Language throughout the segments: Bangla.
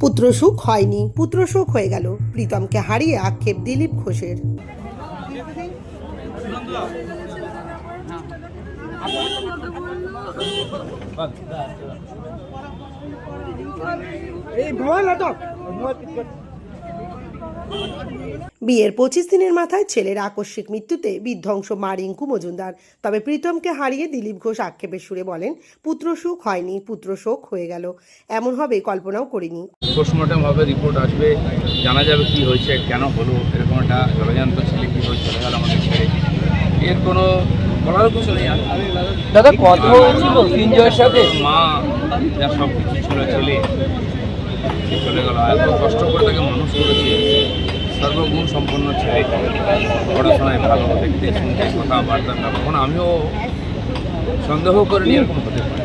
পুত্রসুখ হয়নি। পুত্রশোক হয়ে গেল। প্রীতমকে হারিয়ে আক্ষেপ দিলীপ ঘোষের। বিয়ের পঁচিশ দিনের মাথায় ছেলের আকস্মিক মৃত্যুতে বিধ্বংস মা রিঙ্কু মজুমদার। তবে প্রীতমকে হারিয়ে দিলীপ ঘোষ আক্ষেপের সুরে বলেন পুত্রসুখ হয়নি পুত্রশোক হয়ে গেল। এমন হবে কল্পনাও করিনি। পোস্টমর্টম হবে রিপোর্ট আসবে জানা যাবে কি হয়েছে কেন হলো এরকম একটা জলজান্ত ছেলে কী হয়ে চলে গেল আমাকে ছেড়ে এর কোনো বলার কিছু নেই। দাদা কথা হয়েছিল সিনজয়ের সাথে? মা যা সব কিছু ছিল ছেলে। সে চলে গেল। এত কষ্ট করে তাকে মানুষ করেছে। সর্বগুণ সম্পন্ন ছেলে। পড়াশোনায় ভালো দেখতে শুনতে কথাবার্তা না তখন আমিও সন্দেহ করিনি এরকম হতে পারে।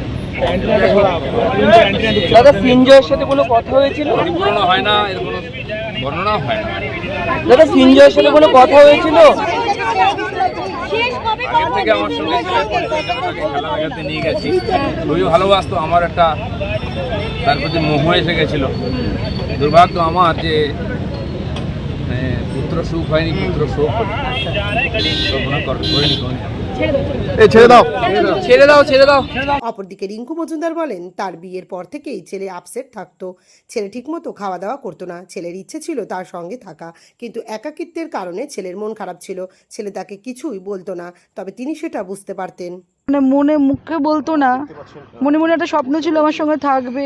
দাদা সিনজয়ের সাথে কোনো কথা হয়েছিল? পরিপূর্ণ হয় না এর কোনো বর্ণনা হয় না। দাদা সিনজয়ের সাথে কোনো কথা হয়েছিল? আগের থেকে আমার সঙ্গে খেলা দেখাতে নিয়ে গেছি। খুবই ভালোবাসতো আমার একটা তার প্রতি মোহ এসে গেছিল। দুর্ভাগ্য আমার যে মানে, পুত্র সুখ হয়নি পুত্র শোক করিনি করিনি। ছেড়ে দাও। ছেড়ে দাও অপরদিকে রিঙ্কু মজুমদার বলেন তার বিয়ের পর থেকেই ছেলে আপসেট থাকতো। ছেলে ঠিকমতো খাওয়া দাওয়া করতো না। ছেলের ইচ্ছে ছিল তার সঙ্গে থাকা। কিন্তু একাকিত্বের কারণে ছেলের মন খারাপ ছিল। ছেলে তাকে কিছুই বলতো না। তবে তিনি সেটা বুঝতে পারতেন। মানে মনে মুখে বলতো না। মনে মনে একটা স্বপ্ন ছিল আমার সঙ্গে থাকবে।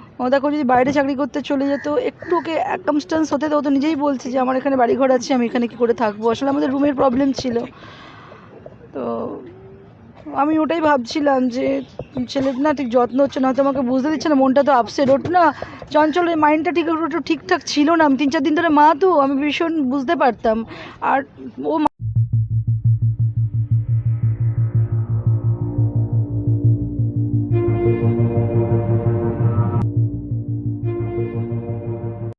দেখো যদি বাইরে চাকরি করতে চলে যেত একটু ওকে অ্যাকামস্টেন্স হতে তো ও তো নিজেই বলছে যে আমার এখানে বাড়িঘর আছে আমি এখানে কী করে থাকব? আসলে আমাদের রুমের প্রবলেম ছিল। তো আমি ওটাই ভাবছিলাম যে ছেলের না ঠিক যত্ন হচ্ছে না হয়তো আমাকে বুঝতে দিচ্ছে না মনটা তো আপসেট ওর না চঞ্চলের মাইন্ডটা ঠিক একটু ঠিকঠাক ছিল না। আমি তিন চার দিন ধরে মা তো আমি ভীষণ বুঝতে পারতাম। আর ও